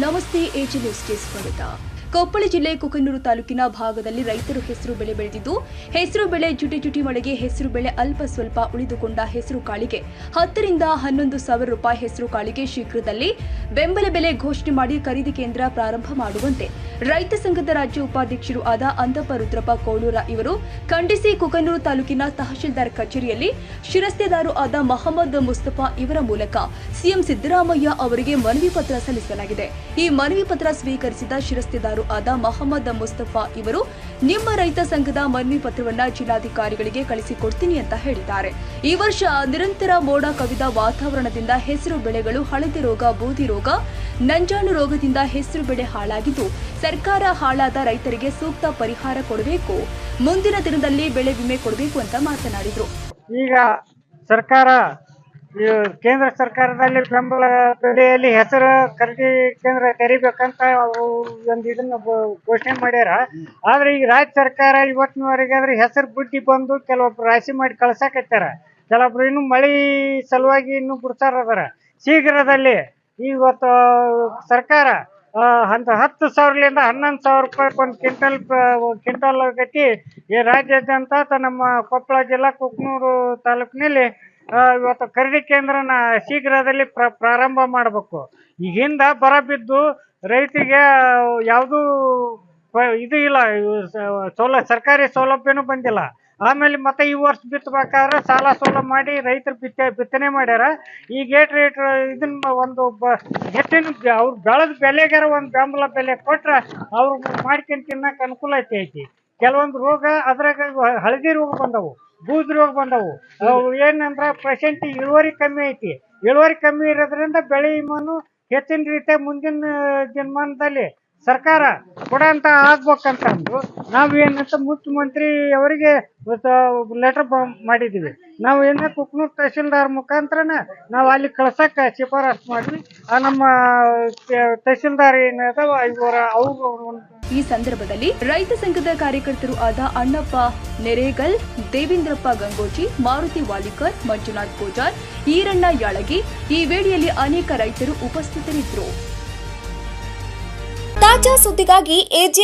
నమస్తే AG news స్వాగతం. ಕೊಪ್ಪಳ ಜಿಲ್ಲೆ ಕುಕನೂರು ತಾಲೂಕಿನ ಭಾಗದಲ್ಲಿ ರೈತರು ಹೆಸರು ಬೆಳೆ ಬೆಳೆದಿದ್ದು, ಹೆಸರು ಬೆಳೆ ಜುಟಿ ಜುಟಿ ಮಳೆಗೆ ಹೆಸರು ಬೆಳೆ ಅಲ್ಪ ಸ್ವಲ್ಪ ಉಳಿದುಕೊಂಡ ಹೆಸರು ಕಾಳಿಗೆ. ಹತ್ತರಿಂದ ಹನ್ನೊಂದು ಸಾವಿರ ರೂಪಾಯಿ ಹೆಸರು ಕಾಳಿಗೆ ಶೀಘ್ರದಲ್ಲಿ ಬೆಂಬಲ ಬೆಲೆ ಘೋಷಣೆ ಮಾಡಿ ಖರೀದಿ ಕೇಂದ್ರ ಪ್ರಾರಂಭ ಮಾಡುವಂತೆ. ರೈತ ಸಂಘದ ರಾಜ್ಯ ಉಪಾಧ್ಯಕ್ಷರು ಆದ ಅಂದಪ್ಪ ರುದ್ರಪ್ಪ ಕೋಳೂರ ಇವರು ಖಂಡಿಸಿ ಕುಕನೂರು ತಾಲೂಕಿನ ತಹಶೀಲ್ದಾರ್ ಕಚೇರಿಯಲ್ಲಿ ಶಿರಸ್ತೆದಾರು ಆದ ಮಹಮ್ಮದ್ ಮುಸ್ತಫಾ ಇವರ ಮೂಲಕ ಸಿಎಂ ಸಿದ್ದರಾಮಯ್ಯ ಅವರಿಗೆ ಮನವಿ ಪತ್ರ ಸಲ್ಲಿಸಲಾಗಿದೆ. ಈ ಮನವಿ ಪತ್ರ ಸ್ವೀಕರಿಸಿದ ಶಿರಸ್ತೆದಾರು ಆದ ಮಹಮ್ಮದ್ ಮುಸ್ತಫಾ ಇವರು ನಿಮ್ಮ ರೈತ ಸಂಘದ ಮನವಿ ಪತ್ರವನ್ನ ಜಿಲ್ಲಾಧಿಕಾರಿಗಳಿಗೆ ಕಳಿಸಿಕೊಡ್ತೀನಿ ಅಂತ ಹೇಳಿದ್ದಾರೆ. ಈ ವರ್ಷ ನಿರಂತರ ಮೋಡ ಕವಿದ ವಾತಾವರಣದಿಂದ ಹೆಸರು ಬೆಳೆಗಳು ಹಳದಿ ರೋಗ, ಬೂದಿ ರೋಗ ನಂಜಾನು ರೋಗದಿಂದ ಹೆಸರು ಬೆಳೆ ಹಾಳಾಗಿದ್ದು, ಸರ್ಕಾರ ಹಾಳಾದ ರೈತರಿಗೆ ಸೂಕ್ತ ಪರಿಹಾರ ಕೊಡಬೇಕು, ಮುಂದಿನ ದಿನದಲ್ಲಿ ಬೆಳೆ ವಿಮೆ ಕೊಡಬೇಕು ಅಂತ ಮಾತನಾಡಿದರು. ಈಗ ಸರ್ಕಾರ ಕೇಂದ್ರ ಸರ್ಕಾರದಲ್ಲಿ ಬೆಂಬಲ ಬೆಲೆಯಲ್ಲಿ ಹೆಸರು ಖರೀದಿ ಕೇಂದ್ರ ತೆರಿಬೇಕಂತ ಒಂದು ಇದನ್ನ ಘೋಷಣೆ ಮಾಡ್ಯಾರ. ಆದ್ರೆ ಈಗ ರಾಜ್ಯ ಸರ್ಕಾರ ಇವತ್ತಿನವರೆಗೆ ಆದ್ರೆ ಹೆಸರು ಬುಡ್ಡಿ ಬಂದು ಕೆಲವೊಬ್ರು ರಾಶಿ ಮಾಡಿ ಕಳ್ಸಾಕತ್ತಾರ ಕೆಲವೊಬ್ರು ಇನ್ನು ಮಳಿ ಸಲುವಾಗಿ ಇನ್ನು ಬಿಡ್ತಾರ ಅದರ. ಶೀಘ್ರದಲ್ಲಿ ಇವತ್ತು ಸರ್ಕಾರ ಅಂತ ಹತ್ತು ಸಾವಿರಲಿಂದ ಹನ್ನೊಂದು ಸಾವಿರ ರೂಪಾಯಿ ಒಂದು ಕ್ವಿಂಟಲ್ ಕ್ವಿಂಟಲ್ ಗತಿ ಈ ರಾಜ್ಯಾದ್ಯಂತ ನಮ್ಮ ಕೊಪ್ಪಳ ಜಿಲ್ಲಾ ಕುಕ್ನೂರು ತಾಲೂಕಿನಲ್ಲಿ ಇವತ್ತು ಖರೀದಿ ಕೇಂದ್ರನ ಶೀಘ್ರದಲ್ಲಿ ಪ್ರ, ಪ್ರಾರಂಭ ಮಾಡಬೇಕು. ಈಗಿಂದ ಬರ ಬಿದ್ದು ರೈತರಿಗೆ ಯಾವುದೂ ಇದು ಇಲ್ಲ ಸೌಲ, ಸರ್ಕಾರಿ ಸೌಲಭ್ಯನೂ ಬಂದಿಲ್ಲ. ಆಮೇಲೆ ಮತ್ತೆ ಈ ವರ್ಷ ಬಿತ್ತಬೇಕಾದ್ರೆ ಸಾಲ ಸೋಲ ಮಾಡಿ ರೈತರು ಬಿತ್ತ, ಬಿತ್ತನೆ ಮಾಡ್ಯಾರ. ಈ ಗೇಟ್ ರೇಟ್ ಇದನ್ನ ಒಂದು ಬ, ಹೆಚ್ಚಿನ ಅವ್ರು ಬೆಳೆದ ಬೆಲೆಗಾರ ಒಂದು ಬೆಂಬಲ ಬೆಲೆ ಕೊಟ್ರೆ ಅವ್ರು ಮಾಡ್ಕೊಂಡು ತಿನ್ನಕ್ಕೆ ಅನುಕೂಲ ಐತಿ ಐತಿ. ಕೆಲವೊಂದು ರೋಗ ಅದ್ರಾಗ ಹಳದಿ ರೋಗ ಬಂದವು. ಬೂದ್ ರೋಗ ಬಂದವು. ಅವು ಏನಂದ್ರ ಪ್ರೆಸೆಂಟ್ ಇಳುವರಿ ಕಮ್ಮಿ ಐತಿ. ಇಳುವರಿ ಕಮ್ಮಿ ಇರೋದ್ರಿಂದ ಬೆಳೆ ವಿಮಾನು ಹೆಚ್ಚಿನ ರೀತಿಯ ಮುಂದಿನ ದಿನಮಾನದಲ್ಲಿ ಸರ್ಕಾರ ಕೊಡಂತ ಆಗ್ಬೇಕಂತಂದು ನಾವು ಏನಂತ ಮುಖ್ಯಮಂತ್ರಿ ಅವರಿಗೆ ಲೆಟರ್ ಮಾಡಿದ್ದೀವಿ ನಾವು ಏನ ಕುಕ್ನೂರ್ ತಹಶೀಲ್ದಾರ್ ಮುಖಾಂತರನ ನಾವು ಅಲ್ಲಿ ಕಳ್ಸಕ್ಕ ಶಿಫಾರಸ್ ಮಾಡಿ ಆ ನಮ್ಮ ತ- ತಹಶೀಲ್ದಾರ್ ಏನದ ಇವರ ಅವ್ರು ಈ ಸಂದರ್ಭದಲ್ಲಿ ರೈತ ಸಂಘದ ಕಾರ್ಯಕರ್ತರು ಆದ ಅಣ್ಣಪ್ಪ ನೆರೇಗಲ್, ದೇವೇಂದ್ರಪ್ಪ ಗಂಗೋಜಿ, ಮಾರುತಿ ವಾಲಿಕರ್, ಮಂಜುನಾಥ್ ಪೂಜಾರ್, ಈರಣ್ಣ ಯಾಳಗಿ ಈ ವೇಳೆಯಲ್ಲಿ ಅನೇಕ ರೈತರು ಉಪಸ್ಥಿತರಿದ್ದರು. ತಾಜಾ ಸುದ್ದಿಗಾಗಿ ಎಜೆ